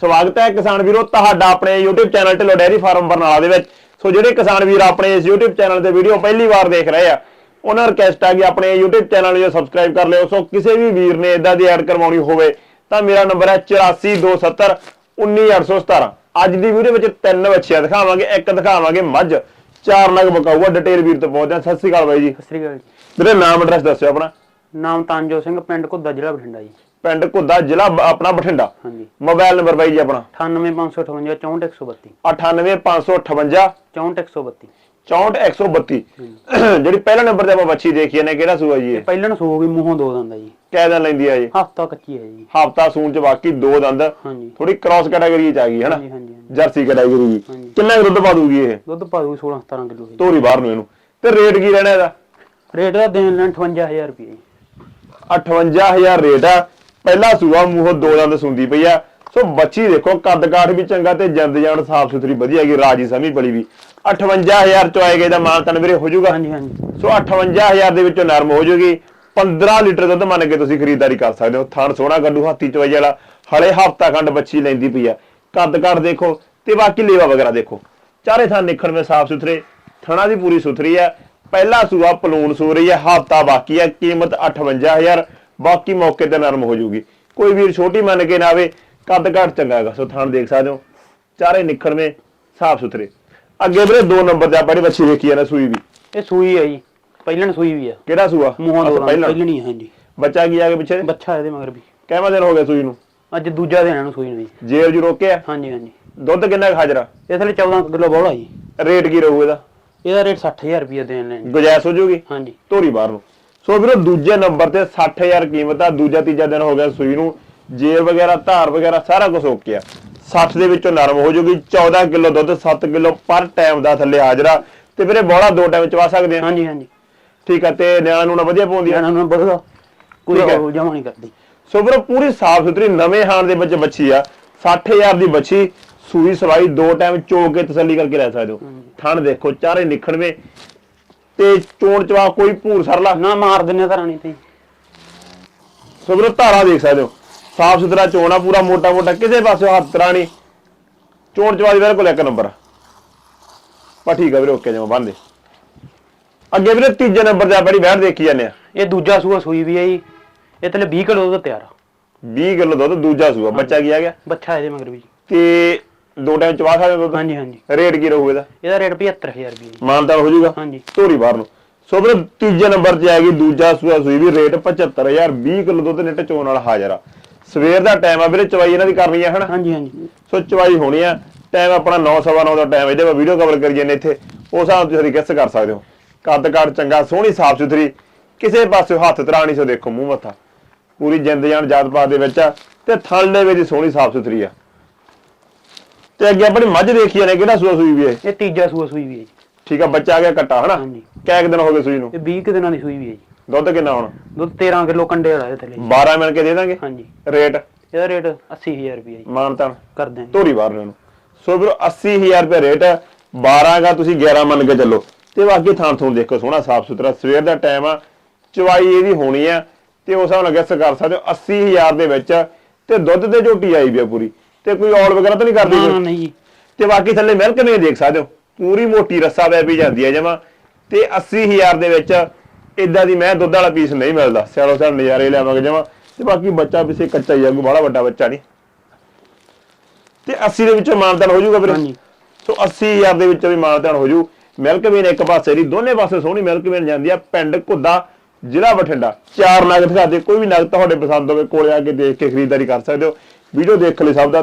ਸਵਾਗਤ ਹੈ ਕਿਸਾਨ ਵੀਰੋ ਤੁਹਾਡਾ ਆਪਣੇ YouTube channel Dhillon dairy farm Barnala ਦੇ ਵਿੱਚ। ਸੋ ਜਿਹੜੇ ਕਿਸਾਨ ਵੀਰ ਆਪਣੇ ਇਸ YouTube ਚੈਨਲ ਤੇ ਵੀਡੀਓ ਪਹਿਲੀ ਵਾਰ ਦੇਖ ਰਹੇ ਆ ਉਹਨਾਂ ਰਿਕਵੈਸਟ ਆ ਕਿ ਆਪਣੇ YouTube ਚੈਨਲ ਨੂੰ ਸਬਸਕ੍ਰਾਈਬ ਕਰ ਲਿਓ। ਸੋ ਕਿਸੇ ਵੀ ਵੀਰ ਨੇ ਇਦਾਂ ਦੀ ਐਡ ਕਰਵਾਉਣੀ ਹੋਵੇ ਤਾਂ ਮੇਰਾ ਨੰਬਰ ਹੈ 8427 19817 ਅੱਜ ਦੀ ਵੀਡੀਓ ਵਿੱਚ ਤਿੰਨ ਬੱਚਿਆਂ ਦਿਖਾਵਾਂਗੇ ਇੱਕ ਦਿਖਾਵਾਂਗੇ ਮੱਝ ਚਾਰ ਨਗ ਬਕਾਊਆ ਡਿਟੇਲ ਵੀਰ ਤੋਂ ਪਹੁੰਚਦੇ ਹਾਂ। ਸਤਿ ਸ਼੍ਰੀ ਅਕਾਲ ਬਾਈ ਜੀ। ਸਤਿ ਸ੍ਰੀ ਅਕਾਲ ਜੀ। ਵੀਰੇ ਨਾਮ ਐਡਰੈਸ ਦੱਸਿਓ ਆਪਣਾ। ਨਾਮ ਤਾਨਜੋ ਸਿੰਘ ਪਿੰਡ ਘੁੱਦਾ ਜ਼ਿਲ੍ਹਾ ਬਠਿੰਡਾ ਜੀ। ਪਿੰਡ ਘੁੱਦਾ ਜ਼ਿਲ੍ਹਾ ਬ- ਆਪਣਾ ਬਠਿੰਡਾ। ਹਾਂਜੀ। ਮੋਬਾਈਲ ਨੰਬਰ ਬਾਈ ਜੀ ਆਪਣਾ। 98558 64132 98558 64132 64132 ਜਿਹੜੀ ਪਹਿਲਾ ਨੰਬਰ ਤੇ ਆਪਾਂ ਬੱਚੀ ਦੇਖੀ ਨੇ ਕਿਹੜਾ ਸੂਆ ਜੀ ਇਹ? ਪਹਿਲਾਂ ਨੂੰ ਸੋ ਗਈ ਮੂੰਹੋਂ ਦੋ ਦੰਦਾ ਜੀ। ਕਿਹ ਦਿਨ ਲੈਂਦੀ ਆ ਜੀ ਹਫਤਾ ਕੱਚੀ ਹੈ ਜੀ। ਹਫਤਾ ਸੂਣ ਚ ਬਾਕੀ ਦੋ ਦੰਦ। ਹਾਂਜੀ। ਥੋੜੀ ਕ੍ਰਾਸ ਕੈਟਾਗਰੀ ਚ ਆ ਗਈ ਹੈ ਨਾ ਹਾਂਜੀ ਹਾਂਜੀ ਹਾਂਜੀ। ਜਰਸੀ ਕੈਟਾਗਰੀ ਜੀ। ਹਾਂਜੀ। ਕਿੰਨਾ ਕੁ ਦੁੱਧ ਪਾ ਦੂਗੀ ਇਹ? ਦੁੱਧ ਪਾ ਦੂ 16 17 ਕਿਲੋ ਜੀ। ਤੋਰੀ ਬਾਹਰ ਨੂੰ ਇਹਨੂੰ। ਤੇ ਰੇਟ ਕੀ ਰਹਿਣਾ ਇਹਦਾ? ਰੇਟ ਦਾ ਦੇਣ ਲੈਣ 58000 ਰੁਪਏ ਜੀ। 58000 ਰੇਟ ਆ। ਪਹਿਲਾ ਸੂਆ ਮੂੰਹੋਂ ਦੋ ਦੰਦ ਸੁੰਦੀ ਪਈ ਆ। ਸੋ ਬੱਚੀ ਦੇਖੋ ਕੱਦ ਕਾਠ ਵੀ ਚੰਗਾ ਤੇ ਜੰਦ ਜਾਨ ਸਾਫ਼ ਸੁਥਰੀ ਵਧੀਆ ਹੈਗੀ ਰਾਜੀ ਸਮੀ ਬੜੀ ਵੀ। 58000 ਚ ਆਏਗਾ ਇਹਦਾ ਮਾਲ ਤਨ ਵੀਰੇ ਹੋ ਜਾਊਗਾ? ਹਾਂਜੀ ਹਾਂਜੀ। ਸੋ 58000 ਦੇ ਵਿੱਚੋਂ ਨਰਮ ਹੋ ਜਾਊਗੀ। 15 ਲੀਟਰ ਦੁੱਧ ਮੰਨ ਕੇ ਤੁਸੀਂ ਖਰੀਦਦਾਰੀ ਕਰ ਸਕਦੇ ਹੋ। ਥਣ ਸੋਹਣਾ ਗੱਡੂ ਹਾਥੀ ਚਵਾਈ ਵਾਲਾ। ਹਲੇ ਹਫਤਾ ਖੰਡ ਬੱਚੀ ਲੈਂਦੀ ਪਈ ਆ। ਕੱਦ ਕਾਠ ਦੇਖੋ ਤੇ ਬਾਕੀ ਲੇਵਾ ਵਗੈਰਾ ਦੇਖੋ। ਚਾਰੇ ਥਾਂ ਨਿਖਣ ਵਿੱਚ ਸਾਫ਼ ਸੁਥਰੇ ਥਣਾ ਦੀ ਪੂਰੀ ਸੁਥਰੀ ਆ। ਪਹਿਲਾ ਸੂਆ ਪਲੂਨ ਸੂ ਰਹੀ ਹੈ ਹਫਤਾ ਬਾਕੀ ਹੈ ਕੀਮਤ 58000 ਬਾਕੀ ਮੌਕੇ ਤੇ ਨਰਮ ਹੋ ਜਾਊਗੀ ਕੋਈ ਵੀਰ ਛੋਟੀ ਮੰਨ ਕੇ ਨਾ ਆਵੇ ਕੱਦ ਕਾਠ ਚੰਗਾ ਹੈਗਾ ਸੋ ਥਣ ਦੇਖ ਸਕਦੇ ਹੋ। ਚਾਰੇ ਨਿਖਣ ਵਿੱਚ ਸਾਫ਼ ਸੁਥਰੇ। ਅੱਗੇ ਵੀਰੇ ਦੋ ਨੰਬਰ ਤੇ ਆਪਾਂ ਜਿਹੜੀ ਵੇਖੀ ਆ ਨਾ ਸੂਈ ਵੀ। ਇਹ ਸੂਈ ਹੈ ਜੀ ਪਹਿਲਾਂ ਸੂਈ ਵੀ ਆ। ਕਿਹੜਾ ਸੂਆ? ਮੂੰਹੋਂ ਦੋ ਅੱਛਾ, ਪਹਿਲਾਂ ਪਹਿਲਾਂ ਨਹੀਂ ਹਾਂਜੀ। ਬੱਚਾ ਕੀ ਆ ਕੇ ਪਿੱਛੇ? ਬੱਚਾ ਇਹਦੇ ਮਗਰ ਵੀ। ਕਿੰਨਾ ਦਿਨ ਹੋ ਗਿਆ ਸੂਈ ਨੂੰ? ਅੱਜ ਦੂਜਾ ਦਿਨ ਇਹਨੂੰ ਸੂਈ ਨੂੰ ਜੀ। ਜੇਬ ਜੂ ਰੋਕਿਆ? ਹਾਂਜੀ ਹਾਂਜੀ। ਦੁੱਧ ਕਿੰਨਾ ਕੁ ਹਾਜ਼ਰਾ ਇਹ ਥਲੇ 14 ਕਿਲੋ ਬੋਲਾ ਜੀ। ਰੇਟ ਕੀ ਰਹੂ ਇਹਦਾ? ਇਹਦਾ ਰੇਟ 60000 ਰੁਪਏ ਦੇਣ ਲੈਣ ਜੀ। ਗੁਜਾਇਸ਼ ਹੋ ਜੂਗੀ? ਹਾਂਜੀ। ਧੋਰੀ ਬਾਹਰ ਨੂੰ। ਸੋ ਵੀਰੋ ਦੂਜੇ ਨੰਬਰ ਤੇ 60000 ਕੀਮਤ ਆ। ਦੂਜਾ ਤੀਜਾ ਦਿਨ ਹੋ ਗਿਆ ਸੂਈ ਨੂੰ। ਜੇਬ ਵਗੈਰਾ ਧਾਰ ਵਗੈਰਾ ਸਾਰਾ ਕੁਝ ਓਕੇ ਆ। 60 ਦੇ ਵਿੱਚੋਂ ਨਰਮ ਹੋ ਜੂਗੀ। 14 ਕਿਲੋ ਦੁੱਧ 7 ਕਿਲੋ ਪਰ ਟਾਈਮ ਦਾ ਥੱਲੇ ਹਾਜ਼ਰਾ। ਤੇ ਵੀਰੇ ਬੋਲਾ ਦੋ ਟਾਈਮ ਚਵਾ ਸਕਦੇ ਆ। ਹਾਂਜੀ ਹਾਂਜੀ। ਠੀਕ ਆ ਤੇ ਨਿਆਣਾ ਨੂੰ ਨਾ ਵਧੀਆ ਪਾਉਂਦੀ ਆ? ਨੂੰ ਬਦਲਾ ਕੋਈ ਹੈ। ਜਮਾ ਨਹੀਂ ਕਰਦੀ। ਸੋ ਵੀਰੋ ਪੂਰੀ ਸਾਫ਼ ਸੁਥਰੀ ਨਵੇਂ ਹਾਣ ਦੇ ਵਿੱਚ ਬੱਚੀ ਆ। 60000 ਦੀ ਬੱਚੀ ਸੂਈ ਸਵਾਈ ਦੋ ਟਾਈਮ ਚੋ ਕੇ ਤਸੱਲੀ ਕਰਕੇ ਲੈ ਸਕਦੇ ਹੋ। ਥਣ ਦੇਖੋ ਚਾਰੇ ਨਿਖਣਵੇਂ। ਤੇ ਚੋਣ ਚਵਾ ਕੋਈ ਭੂਰ ਸਰਲਾ ਨਾ ਮਾਰ ਦਿੰਨੇ ਤਾਂ ਰਾਣੀ ਤੇ। ਸੋ ਵੀਰੋ ਧਾਰਾ ਦੇਖ ਸਕਦੇ ਹੋ। ਸਾਫ਼ ਸੁਥਰਾ ਚੋਣ ਆ ਪੂਰਾ ਮੋਟਾ ਮੋਟਾ ਕਿਸੇ ਪਾਸੇ ਹੱਥ ਤਰਾਣੀ ਚੋਣ ਚਵਾ ਦੀ ਬਿਲਕੁਲ ਇੱਕ ਨੰਬਰ। ਪਾ ਠੀਕ ਆ ਵੀਰੇ ਓਕੇ ਜਮਾ ਬੰਦੇ ਅੱਗੇ ਵੀਰੇ ਤੀਜੇ ਨੰਬਰ ਆਪਾਂ ਜਿਹੜੀ ਵਹਿਰ ਦੇਖੀ ਜਾਂਦੇ ਆ। ਇਹ ਦੂਜਾ ਸੂਆ ਸੂਈ ਵੀ ਹੈ ਜੀ। ਇਹ ਥਲੇ 20 ਕਿਲੋ ਦੁੱਧ ਤਿਆਰ ਆ। 20 ਕਿਲੋ ਦੁੱਧ ਦੂਜਾ ਸੂਆ ਬੱਚਾ ਕੀ ਆ ਗਿਆ? ਬੱਚਾ ਇਹਦੇ ਮਗਰ ਵੀ। ਤੇ ਦੋ ਟਾਈਮ ਚਵਾ ਸਕਦੇ ਹੋ ਹਾਂਜੀ ਹਾਂਜੀ। ਰੇਟ ਕੀ ਰਹੂ ਇਹਦਾ? ਇਹਦਾ ਰੇਟ 75000 ਰੁਪਏ ਜੀ। ਮਾਨਤਾ ਹੋ ਜਾਊਗਾ? ਹਾਂਜੀ। ਧੋਰੀ ਬਾਹਰ ਨੂੰ। ਸੋ ਵੀਰੇ ਤੀਜੇ ਨੰਬਰ ਤੇ ਆ ਗਈ ਦੂਜਾ ਸੂਆ ਸੂਈ ਵੀ ਰੇਟ 75000 20 ਕਿਲੋ ਦੁੱਧ ਨਿੱਟ ਚੋਣ ਵਾਲਾ ਹਾਜ਼ਰ ਆ। ਸਵੇਰ ਦਾ ਟਾਈਮ ਆ ਵੀਰੇ ਚਵਾਈ ਇਹਨਾਂ ਦੀ ਕਰਨੀ ਆ ਹਨਾ? ਹਾਂਜੀ ਹਾਂਜੀ। ਸੋ ਚਵਾਈ ਹੋਣੀ ਆ। ਟਾਈਮ ਆਪਣਾ 9:09 ਦਾ ਟਾਈਮ ਇਹਦੇ ਮੈਂ ਵੀਡੀਓ ਕਵਰ ਕਰੀ ਜਾਂਦੇ ਇੱਥੇ। ਉਸ ਹਿਸਾਬ ਨਾਲ ਤੁਸੀਂ ਗੈਸ ਕਰ ਸਕਦੇ ਹੋ। ਕੱਦ ਕਾਠ ਚੰਗਾ ਸੋਹਣੀ ਸਾਫ਼ ਸੁਥਰੀ। ਕਿਸੇ ਪਾਸੇ ਹੱਥ ਤਰਾਣੀ ਸੋ ਦੇਖੋ ਮੂੰਹ ਮੱਥਾ। ਪੂਰੀ ਜਿੰਦ ਜਾਨ ਜਾਤ ਪਾ ਦੇ ਵਿੱਚ ਆ ਤੇ ਥਲ ਦੇ ਵਿੱਚ ਸੋਹਣੀ ਸਾਫ਼ ਸੁਥਰੀ ਆ। ਤੇ ਅੱਗੇ ਆਪਣੀ ਮੱਝ ਦੇਖੀ ਨੇ ਕਿਹੜਾ ਸੂਆ ਸੂਈ ਵੀ ਹੈ? ਇਹ ਤੀਜਾ ਸੂਆ ਸੂਈ ਵੀ ਹੈ ਜੀ। ਠੀਕ ਆ ਬੱਚਾ ਆ ਗਿਆ ਕੱਟਾ ਹਨਾ? ਹਾਂਜੀ। ਕਿੰਨੇ ਕੁ ਦਿਨ ਹੋ ਗਏ ਸੂਈ ਨੂੰ? ਇਹ 20 ਕੁ ਦਿਨਾਂ ਦੀ ਸੂਈ ਵੀ ਹੈ ਜੀ। ਦੁੱਧ ਕਿੰਨਾ ਹੁਣ? ਦੁੱਧ 13 ਕਿਲੋ ਕੰਡੇ ਵਾਲਾ ਇਹ ਥਲੇ 12 ਮਿਲ ਕੇ ਦੇ ਦਾਂਗੇ? ਹਾਂਜੀ। ਰੇਟ? ਇਹਦਾ ਰੇਟ 80000 ਰੁਪਏ ਜੀ। ਮਾਨਤਾਨ ਕਰ ਦਿਆਂਗੇ ਧੋਰੀ ਬਾਹਰ ਨੂੰ। ਸੋ ਵੀਰੋ 80000 ਰੁਪਏ ਰੇਟ 12 ਦਾ ਤੁਸੀਂ 11 ਮੰਨ ਕੇ ਚੱਲੋ। ਤੇ ਬਾਕੀ ਥਾਂ ਥੋਂ ਦੇਖੋ ਸੋਹਣਾ ਸਾਫ਼ ਸੁਥਰਾ। ਸਵੇਰ ਦਾ ਟਾਈਮ ਆ ਚਵਾਈ ਇਹਦੀ ਹੋਣੀ ਆ। ਤੇ ਉਸ ਹਿਸਾਬ ਨਾਲ ਗੈਸ ਕਰ ਸਕਦੇ ਹੋ 80000 ਦੇ ਵਿੱਚ ਤੇ ਦੁੱਧ ਤੇ ਝੋਟੀ ਆਈ ਵੀ ਆ ਪੂਰੀ। ਤੇ ਕੋਈ ਔਲ ਵਗੈਰਾ ਤਾਂ ਨਹੀਂ ਕਰਦੀ ਨਾ ਕੋਈ? ਨਹੀਂ ਜੀ। ਤੇ ਬਾਕੀ ਥੱਲੇ ਮਿਲਕ ਨਹੀਂ ਦੇਖ ਸਕਦੇ ਹੋ। ਪੂਰੀ ਮੋਟੀ ਰੱਸਾ ਵੈ ਵੀ ਜਾਂਦੀ ਹੈ ਜਮਾ। ਤੇ 80000 ਦੇ ਵਿੱਚ ਇਦਾਂ ਦੀ ਮੈਂ ਦੁੱਧ ਵਾਲਾ ਪੀਸ ਨਹੀਂ ਮਿਲਦਾ। ਸਿਆਲੋ ਸਿਆਲ ਨਜ਼ਾਰੇ ਲਿਆਵਾਂਗੇ ਜਮਾ। ਤੇ ਬਾਕੀ ਬੱਚਾ ਪਿੱਛੇ ਕੱਚਾ ਹੀ ਆ ਕੋਈ ਬੜਾ ਵੱਡਾ ਬੱਚਾ ਨਹੀਂ। ਤੇ 80 ਦੇ ਵਿੱਚੋਂ ਮਾਨਤਾਨ ਹੋ ਜਾਊਗਾ ਵੀਰੇ? ਹਾਂਜੀ। ਸੋ 80000 ਦੇ ਵਿੱਚੋਂ ਵੀ ਮਾਨਤਾਨ ਹੋ ਜੂ ਮਿਲਕ ਵੇਨ ਇੱਕ ਪਾਸੇ ਦੀ ਦੋਨੇ ਪਾਸੇ ਸੋਹਣੀ ਮਿਲਕ ਵੇਨ ਜਾਂਦੀ ਆ। ਪਿੰਡ ਘੁੱਦਾ ਜ਼ਿਲ੍ਹਾ ਬਠਿੰਡਾ। ਚਾਰ ਨਗ ਦਿਖਾ ਦੇ ਕੋਈ ਵੀ ਨਗ ਤੁਹਾਡੇ ਪਸੰਦ ਹੋਵੇ ਕੋਲੇ ਆ ਕੇ ਦੇਖ ਕੇ ਖਰੀਦਦਾਰੀ ਕਰ ਸਕਦੇ ਹੋ। ਵੀਡੀਓ ਦੇਖ ਲਈ ਸਭ ਦਾ।